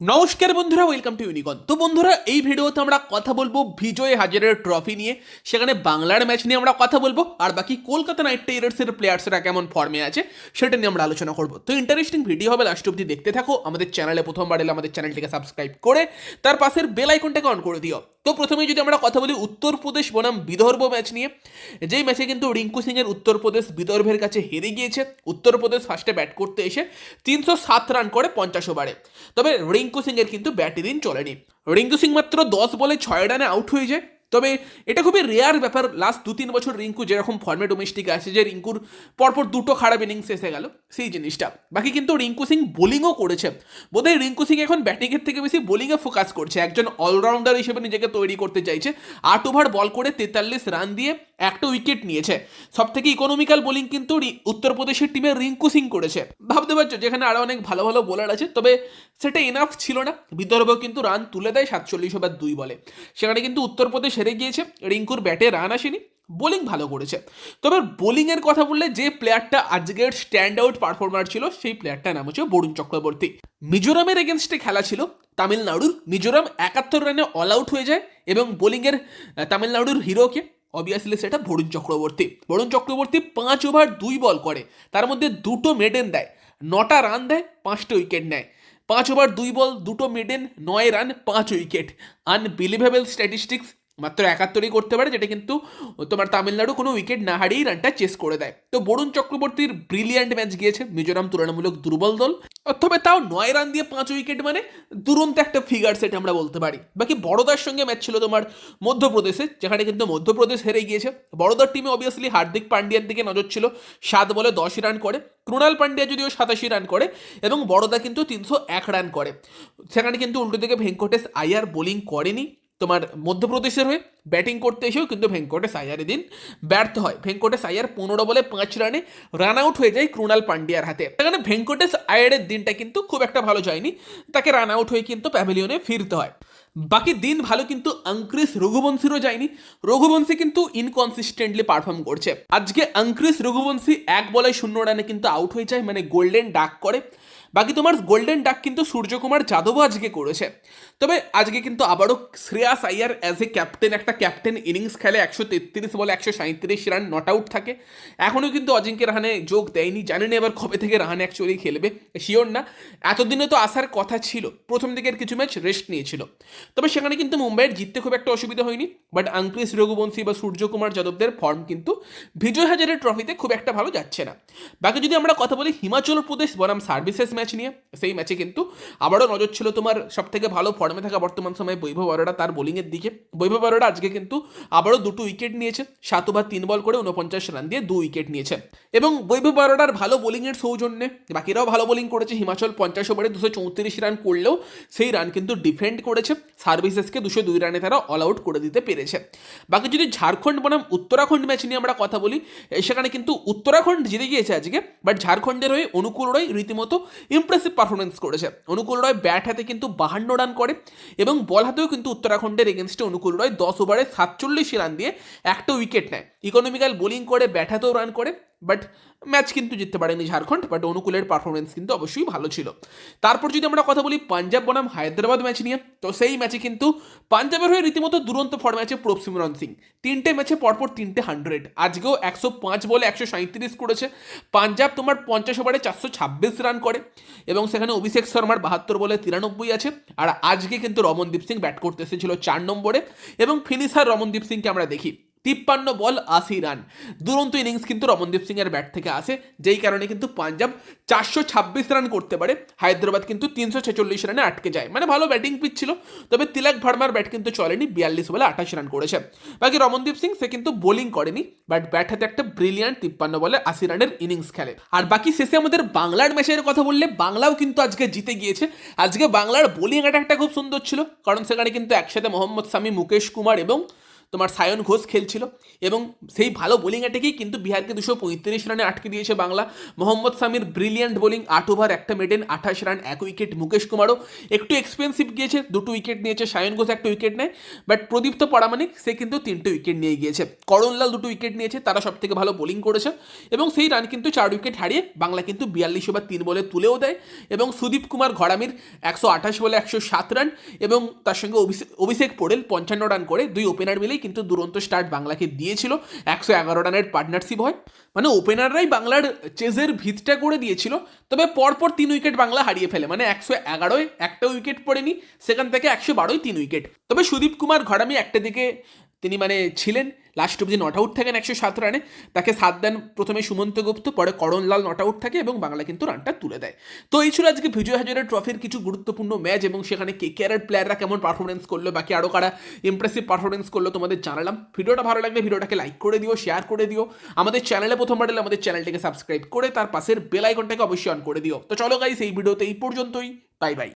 নমস্কার বন্ধুরা welcome to ইউনিকন তো বন্ধুরা, এই ভিডিওতে আমরা কথা বলব বিজয় হাজারের ট্রফি নিয়ে। সেখানে বাংলার ম্যাচ নিয়ে আমরা কথা বলব। আর বাকি কলকাতা নাইট রাইডার্সের প্লেয়ার্সরা কেমন ফর্মে আছে, সেটা নিয়ে আমরা আলোচনা করব। তো ইন্টারেস্টিং ভিডিও হবে লাস্ট অব্দি দেখতে থাকো। আমাদের চ্যানেলে প্রথমবার এলে আমাদের চ্যানেলটিকে সাবস্ক্রাইব করে, তার পাশের বেল আইকনটাকে অন করে দিও। তো প্রথমে যদি আমরা কথা বলি উত্তরপ্রদেশ বনাম বিদর্ভ ম্যাচ নিয়ে, যেই ম্যাচে কিন্তু রিঙ্কু সিংয়ের উত্তরপ্রদেশ বিদর্ভের কাছে হেরে গিয়েছে। উত্তরপ্রদেশ ফার্স্টে ব্যাট করতে এসে তিনশো সাত রান করে পঞ্চাশ ওভারে তবে রিঙ্কু সিংয়ের কিন্তু ব্যাটে দিন চলেনি। রিঙ্কু সিং মাত্র দশ বলে ছয় রানে আউট হয়ে যায়। তবে এটা খুবই রেয়ার ব্যাপার লাস্ট দু তিন বছর রিঙ্কু যেরকম ফর্মে ডোমেস্টিক আছে যে রিঙ্কুর পরপর দুটো খারাপ ইনিংস এসে গেল, সেই জিনিসটা। বাকি কিন্তু রিঙ্কু সিং বোলিংও করেছে। বোধহয় রিঙ্কু সিং এখন ব্যাটিংয়ের থেকে বেশি বোলিংয়ে ফোকাস করছে। একজন অলরাউন্ডার হিসেবে নিজেকে তৈরি করতে চাইছে। আট ওভার বল করে তেতাল্লিশ রান দিয়ে একটা উইকেট নিয়েছে। সব থেকে ইকোনমিক্যাল বোলিং কিন্তু উত্তরপ্রদেশের টিমের রিঙ্কু সিং করেছে। ভাবতে পারছ, যেখানে আরও অনেক ভালো ভালো বোলার আছে, তবে সেটা এনাফ ছিল না। বিদর্ভ কিন্তু রান তুলে দেয়, সাতচল্লিশ ওভার দুই বলে। সেখানে কিন্তু উত্তরপ্রদেশ হেরে গিয়েছে, রিঙ্কুর ব্যাটে রান আসেনি বোলিং ভালো করেছে। তবে বোলিংয়ের কথা বললে যে প্লেয়ারটা আজকের স্ট্যান্ড আউট পারফরমার ছিল, সেই প্লেয়ারটার নাম হচ্ছে বরুণ চক্রবর্তী। মিজোরামের এগেনস্টে খেলা ছিল, তামিলনাড়ুর। মিজোরাম একাত্তর রানে অল আউট হয়ে যায়, এবং বোলিংয়ের তামিলনাড়ুর হিরোকে অবভিয়াসলি সেটা বরুণ চক্রবর্তী। বরুণ চক্রবর্তী পাঁচ ওভার দুই বল করে। তার মধ্যে দুটো মেডেন দেয়। নটা রান দেয়, পাঁচটা উইকেট নেয়। পাঁচ ওভার দুই বল দুটো মেডেন নয় রান পাঁচ উইকেট আনবিলিভেবল স্ট্যাটিস্টিক্স মাত্র একাত্তরই করতে পারে, যেটা কিন্তু তোমার তামিলনাড়ু কোনো উইকেট না হারিয়েই রানটা চেস করে দেয়। তো বরুণ চক্রবর্তীর ব্রিলিয়ান্ট ম্যাচ গিয়েছে মিজোরাম তুলনামূলক দুর্বল দল। তবে তাও নয় রান দিয়ে পাঁচ উইকেট মানে দুরন্ত একটা ফিগার সেট আমরা বলতে পারি। বাকি বড়দার সঙ্গে ম্যাচ ছিল তোমার মধ্যপ্রদেশে, যেখানে কিন্তু মধ্যপ্রদেশ হেরে গিয়েছে। বড়দার টিমে অবভিয়াসলি হার্দিক পান্ডিয়ার দিকে নজর ছিল, সাত বলে দশ রান করে। ক্রুণাল পান্ডিয়া যদিও সাতাশি রান করে, এবং বড়দা কিন্তু তিনশো এক রান করে। সেখানে কিন্তু উল্টো দিকে ভেঙ্কটেশ আয়ার বোলিং করেনি। তোমার মধ্যপ্রদেশের হয়ে ব্যাটিং করতে এসেও কিন্তু ভেঙ্কটেশ আয়ার দিন ব্যর্থ হয়। ভেঙ্কটেশ আয়ার পনেরো বলে পাঁচ রানে রান আউট হয়ে যায় ক্রুণাল পান্ডিয়ার হাতে। সেখানে ভেঙ্কটেশ আয়ারের দিনটা কিন্তু খুব একটা ভালো যায়নি। তাকে রান আউট হয়ে কিন্তু প্যাভিলিয়নে ফিরতে হয়। বাকি দিন ভালো কিন্তু অঙ্ক্রিস রঘুবংশীরও যায়নি। রঘুবংশী কিন্তু ইনকনসিস্টেন্টলি পারফর্ম করছে। আজকে অঙ্ক্রিস রঘুবংশী এক বলে শূন্য রানে কিন্তু আউট হয়ে যায় মানে গোল্ডেন ডাক করে। বাকি তোমার গোল্ডেন ডাক কিন্তু সূর্যকুমার যাদবও আজকে করেছে। তবে আজকে কিন্তু আবারও Shreyas Iyer as a captain একটা ক্যাপ্টেন ইনিংস খেলে একশো তেত্রিশ বলে একশো সাঁত্রিশ রান নট আউট থাকে। এখনও কিন্তু অজিঙ্ক্য রাহানে যোগ দেয়নি, জানি না এবার কবে থেকে রাহানে অ্যাকচুয়ালি খেলবে শিওর না। এতদিনে তো আসার কথা ছিল, প্রথম দিকের কিছু ম্যাচ রেস্ট নিয়েছিল। তবে সেখানে কিন্তু মুম্বাইয়ের জিততে খুব একটা অসুবিধা হয়নি বাট আঙ্ক্রিস রঘুবংশী বা সূর্যকুমার যাদবদের ফর্ম কিন্তু বিজয় হাজারের ট্রফিতে খুব একটা ভালো যাচ্ছে না। বাকি যদি আমরা কথা বলি হিমাচল প্রদেশ বনাম সার্ভিসেস ম্যাচ নিয়ে, সেই ম্যাচে কিন্তু আবারও নজর ছিল তোমার সব থেকে ভালো ফর্মে থাকা বর্তমান সময়ে বৈভব অরোরা তার বোলিংয়ের দিকে। বৈভব অরোরা আজকে কিন্তু আবারও দুটো উইকেট নিয়েছে, সাত ওভার তিন বল করে উনপঞ্চাশ রান দিয়ে দু উইকেট নিয়েছে। এবং বৈভব অরোরার ভালো বোলিংয়ের সৌজন্যে, বাকিরাও ভালো বোলিং করেছে, হিমাচল পঞ্চাশ ওভারে দুশো চৌত্রিশ রান করলেও সেই রান কিন্তু ডিফেন্ড করেছে। সার্ভিসেসকে দুশো দুই রানে তারা অল আউট করে দিতে পেরেছে। বাকি যদি ঝাড়খণ্ড বনাম, উত্তরাখণ্ড ম্যাচ নিয়ে আমরা কথা বলি সেখানে কিন্তু উত্তরাখণ্ড জিতে গিয়েছে আজকে বাট ঝাড়খণ্ডের হয়ে অনুকূল রয় রীতিমতো ইমপ্রেসিভ পারফরমেন্স করেছে। অনুকূল রয় ব্যাট হাতে কিন্তু বাহান্ন রান করে এবং বল হাতেও কিন্তু উত্তরাখণ্ডের এগেনস্টে অনুকূল রয় দশ ওভারে সাতচল্লিশ রান দিয়ে একটা উইকেট নেয়। ইকোনমিক্যাল বোলিং করে ব্যাট হাতেও রান করে। বাট ম্যাচ কিন্তু জিততে পারেনি ঝাড়খণ্ড বাট অনুকূলের পারফরমেন্স কিন্তু অবশ্যই ভালো ছিল। তারপর যদি আমরা কথা বলি পাঞ্জাব বনাম হায়দ্রাবাদ ম্যাচ নিয়ে, তো সেই ম্যাচে কিন্তু পাঞ্জাবের হয়ে রীতিমতো দুরন্ত ফর্মে আছে প্রভ সিমরন সিং। তিনটে ম্যাচে পরপর তিনটে হান্ড্রেড আজকেও একশো পাঁচ বলে একশো সাঁত্রিশ করেছে। পাঞ্জাব তোমার পঞ্চাশ ওভারে চারশো ছাব্বিশ রান করে, এবং সেখানে অভিষেক শর্মার বাহাত্তর বলে তিরানব্বই আছে। আর আজকে কিন্তু রমনদীপ সিং ব্যাট করতে এসেছিল চার নম্বরে, এবং ফিনিশার রমনদীপ সিংকে আমরা দেখি। তিপ্পান্ন বল, আশি রান। দুরন্ত ইনিংস কিন্তু রমনদীপ সিং এর ব্যাট থেকে আসে, যেই কারণে কিন্তু পাঞ্জাব চারশো ছাব্বিশ রান করতে পারে। হায়দ্রাবাদ কিন্তু তিনশো ছেচল্লিশ রানে আটকে যায়। মানে ভালো ব্যাটিং পিচ ছিল, তবে তিলক ভার্মার ব্যাট কিন্তু চলেনি, বিয়াল্লিশ বলে আঠাশ রান করেছে। বাকি রমনদীপ সিং, সে কিন্তু বোলিং করেনি, বাট ব্যাট হাতে একটা ব্রিলিয়ান্ট তিপ্পান্ন বলে আশি রানের ইনিংস খেলে। আর বাকি শেষে আমাদের বাংলার ম্যাচের কথা বললে, বাংলাও কিন্তু আজকে জিতে গিয়েছে। আজকে বাংলার বোলিং অ্যাটাকটা খুব সুন্দর ছিল, কারণ সেখানে কিন্তু একসাথে মোহাম্মদ সামি মুকেশ কুমার এবং তোমার সায়ন ঘোষ খেলছিল এবং সেই ভালো বোলিং অ্যাটেকেই কিন্তু বিহারকে দুশো পঁয়ত্রিশ রানে আটকে দিয়েছে বাংলা। মোহাম্মদ সামির ব্রিলিয়ান্ট বোলিং আট ওভার একটা মেডেন আঠাশ রান, এক উইকেট মুকেশ কুমারও। একটু এক্সপেন্সিভ গিয়েছে, দুটো উইকেট নিয়েছে, সায়ন ঘোষ একটা উইকেট নেয় বাট প্রদীপ্ত পরামানিক সে কিন্তু তিনটে উইকেট নিয়ে গিয়েছে। করণলাল দুটো উইকেট নিয়েছে, তারা সব থেকে ভালো বোলিং করেছে এবং সেই রান কিন্তু চার উইকেট হারিয়ে বাংলা কিন্তু বিয়াল্লিশ ওভার তিন বলে তুলেও দেয় এবং সুদীপ কুমার ঘরামির একশো আঠাশ বলে একশো সাত রান এবং তার সঙ্গে অভিষেক পোড়েল পঞ্চান্ন রান করে, দুই ওপেনার মিলেই কিন্তু দুরন্ত স্টার্ট বাংলাকে দিয়েছিল। একশো এগারো রানের পার্টনারশিপ হয়। মানে ওপেনাররাই বাংলার চেজের ভিতটা করে দিয়েছিল। তবে পরপর তিন উইকেট বাংলা হারিয়ে ফেলে। মানে একশো এগারোয় একটা উইকেট পড়েনি, সেখান থেকে একশো বারোয় তিন উইকেট তবে সুদীপ কুমার ঘরামি একটা দিকে তিনি মানে ছিলেন। লাস্ট অব্দি নট আউট থাকেন একশো সাত রানে, তাকে সাত দেন প্রথমে সুমন্ত গুপ্ত, পরে করণলাল নট আউট থাকে এবং বাংলা কিন্তু রানটা তুলে দেয়। তো এই ছিল আজকে বিজয় হাজারের ট্রফির কিছু গুরুত্বপূর্ণ ম্যাচ এবং সেখানে কে কে কেয়ারের প্লেয়াররা কেমন পারফরমেন্স করল, বাকি আরও কারা ইমপ্রেসিভ পারফরমেন্স করল তোমাদের জানালাম। ভিডিওটা ভালো লাগলে ভিডিওটাকে লাইক করে দিও শেয়ার করে দিও। আমাদের চ্যানেলে প্রথমবার এলে আমাদের চ্যানেলটাকে সাবস্ক্রাইব করে তার পাশের বেল আইকনটাকে অবশ্যই অন করে দিও। তো চলো গাইস এই ভিডিওতে এই পর্যন্তই। Bye bye